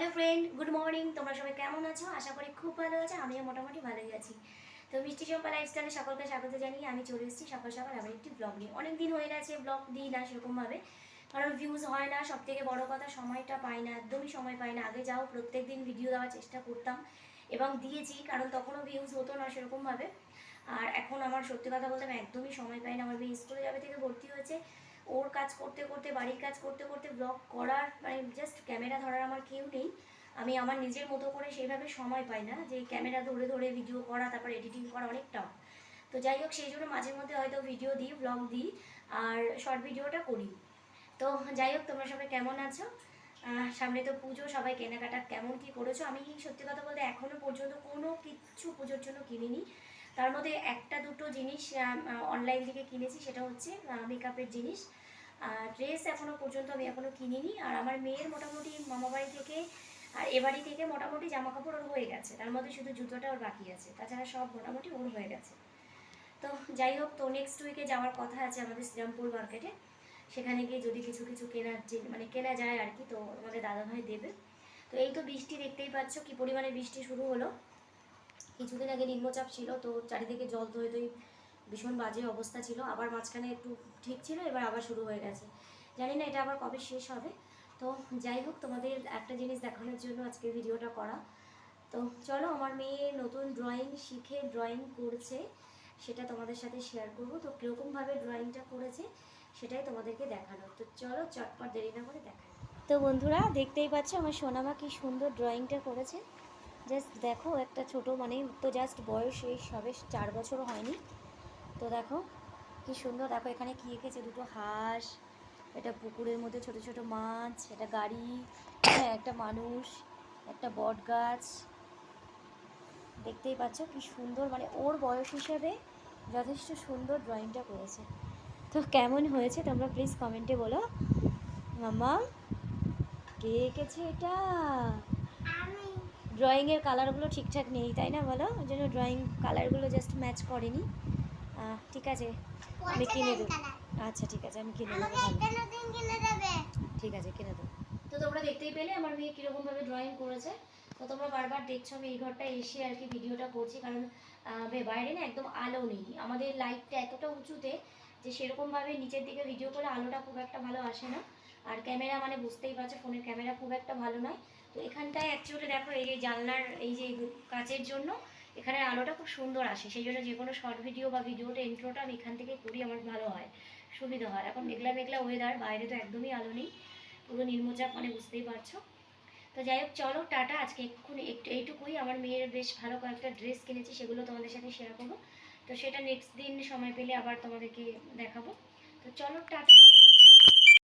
Hello friend good morning তোমরা সবাই কেমন আছো? আশা করি খুব ভালো আছো, আমিও মোটামুটি ভালোই আছি। তো মিষ্টি চম্পা লাইফস্টাইলে সকলকে স্বাগত জানিয়ে আমি চলে এসেছি সকাল সকাল আমার একটি ব্লগ নিয়ে। অনেক দিন হয়ে গেছে ব্লগ দিই না সেরকমভাবে। কারণ ভিউজ হয় না সব থেকে বড়ো কথা সময়টা পাই না, একদমই সময় পাই না। আগে যাও প্রত্যেক দিন ভিডিও দেওয়ার চেষ্টা করতাম এবং দিয়েছি, কারণ তখনও ভিউজ হতো না সেরকমভাবে। আর এখন আমার সত্যি কথা বলতে আমি একদমই সময় পাই না, আমার মেয়ে স্কুলে যাবে থেকে ভর্তি হয়েছে। ওর কাজ করতে করতে, বাড়ির কাজ করতে করতে ব্লগ করার মানে জাস্ট ক্যামেরা ধরার আমার কেউ নেই। আমি আমার নিজের মতো করে সেইভাবে সময় পাই না, যে ক্যামেরা ধরে ধরে ভিডিও করা, তারপর এডিটিং করা অনেকটা। তো যাই হোক, সেই জন্য মাঝে মধ্যে হয়তো ভিডিও দিই ব্লগ দিই, আর শর্ট ভিডিওটা করি। তো যাই হোক, তোমরা সবাই কেমন আছো? সামনে তো পুজো, সবাই কেনাকাটা কেমন কি করেছ? আমি সত্যি কথা বলতে এখনও পর্যন্ত কোনো কিচ্ছু পুজোর জন্য কিনিনি। তার মধ্যে একটা দুটো জিনিস অনলাইন থেকে কিনেছি, সেটা হচ্ছে মেকআপের জিনিস। ড্রেস এখনও পর্যন্ত আমি এখনও কিনিনি। আর আমার মেয়ের মোটামুটি মামাবাড়ি থেকে আর এ বাড়ি থেকে মোটামুটি জামা কাপড় ওর হয়ে গেছে। তার মধ্যে শুধু জুতোটা ওর বাকি আছে। তাছাড়া সব মোটামুটি ওর হয়ে গেছে। তো যাই হোক, তো নেক্সট উইকে যাওয়ার কথা আছে আমাদের শ্রীরামপুর মার্কেটে সেখানে গিয়ে যদি কিছু কিছু কেনার মানে কেনা যায় আর কি, তো আমাদের দাদাভাই দেবে। তো এই তো বৃষ্টি দেখতেই পাচ্ছ, কি পরিমাণে বৃষ্টি শুরু হলো। কিছুদিন আগে নিম্নচাপ ছিল, তো চারিদিকে জল ধয়ে ধয়ে ভীষণ বাজে অবস্থা ছিল। আবার মাঝখানে একটু ঠিক ছিল, এবার আবার শুরু হয়ে গেছে। জানি না এটা আবার কবে শেষ হবে। তো যাই হোক, তোমাদের একটা জিনিস দেখানোর জন্য আজকে ভিডিওটা করা। তো চলো, আমার মেয়ে নতুন ড্রয়িং শিখে ড্রয়িং করছে, সেটা তোমাদের সাথে শেয়ার করব। তো কীরকমভাবে ড্রয়িংটা করেছে, সেটাই তোমাদেরকে দেখানো। তো চলো, চটপট দেরি না করে দেখাই। তো বন্ধুরা, দেখতেই পাচ্ছ আমার সোনামা কি সুন্দর ড্রয়িংটা করেছে। জাস্ট দেখো, একটা ছোট মানে তো জাস্ট বয়স এই সবে চার বছরও হয়নি। তো দেখো, কি সুন্দর। দেখো, এখানে কি এঁকেছে? দুটো হাঁস এটা পুকুরের মধ্যে ছোট ছোট মাছ এটা গাড়ি হ্যাঁ একটা মানুষ, একটা বট গাছ। দেখতেই পাচ্ছ কি সুন্দর মানে ওর বয়স হিসাবে যথেষ্ট সুন্দর ড্রয়িংটা করেছে। তো কেমন হয়েছে তোমরা প্লিজ কমেন্টে বলো। মাম্মা, কে এঁকেছে এটা? ড্রয়িংয়ের কালারগুলো ঠিকঠাক নেই তাই না বলো? ওই জন্য ড্রয়িং কালারগুলো জাস্ট ম্যাচ করেনি। ঠিক আছে আমি কিনে দেবো। আচ্ছা ঠিক আছে আমি কিনে দেবো। ঠিক আছে কিনে দেবো। তো তোমরা দেখতেই পেলে আমার মেয়ে কীরকমভাবে ড্রয়িং করেছে। তো তোমরা বারবার দেখছ আমি এই ঘরটা এসে আর কি ভিডিওটা করছি কারণ বাইরে না একদম আলো নেই। আমাদের লাইটটা এতটা উঁচুতে যে সেরকমভাবে নিচের দিকে ভিডিও করলে আলোটা খুব একটা ভালো আসে না। আর ক্যামেরা মানে বুঝতেই পারছ ফোনের ক্যামেরা খুব একটা ভালো নয়। তো এখানটায় অ্যাকচুয়ালি দেখো এই যে জানলার, এই যে কাচের জন্য এখানে আলোটা খুব সুন্দর আসে। সেই জন্য যে কোনো শর্ট ভিডিও বা ভিডিওটা ইন্ট্রোটা আমি এখান থেকে করি, আমার ভালো হয়, সুবিধা হয়। এখন মেঘলা মেঘলা ওয়েদার বাইরে তো একদমই আলো নেই, পুরো নির্মচাপ মানে বুঝতেই পারছ। তো যাই হোক, চলো, টাটা। আজকে এক্ষুনি একটু, এইটুকুই। আমার মেয়ের বেশ ভালো কয়েকটা ড্রেস কিনেছি, সেগুলো তোমাদের সাথে শেয়ার করব। তো সেটা নেক্সট দিন সময় পেলে আবার তোমাদেরকে দেখাবো। তো চলো, টাটা।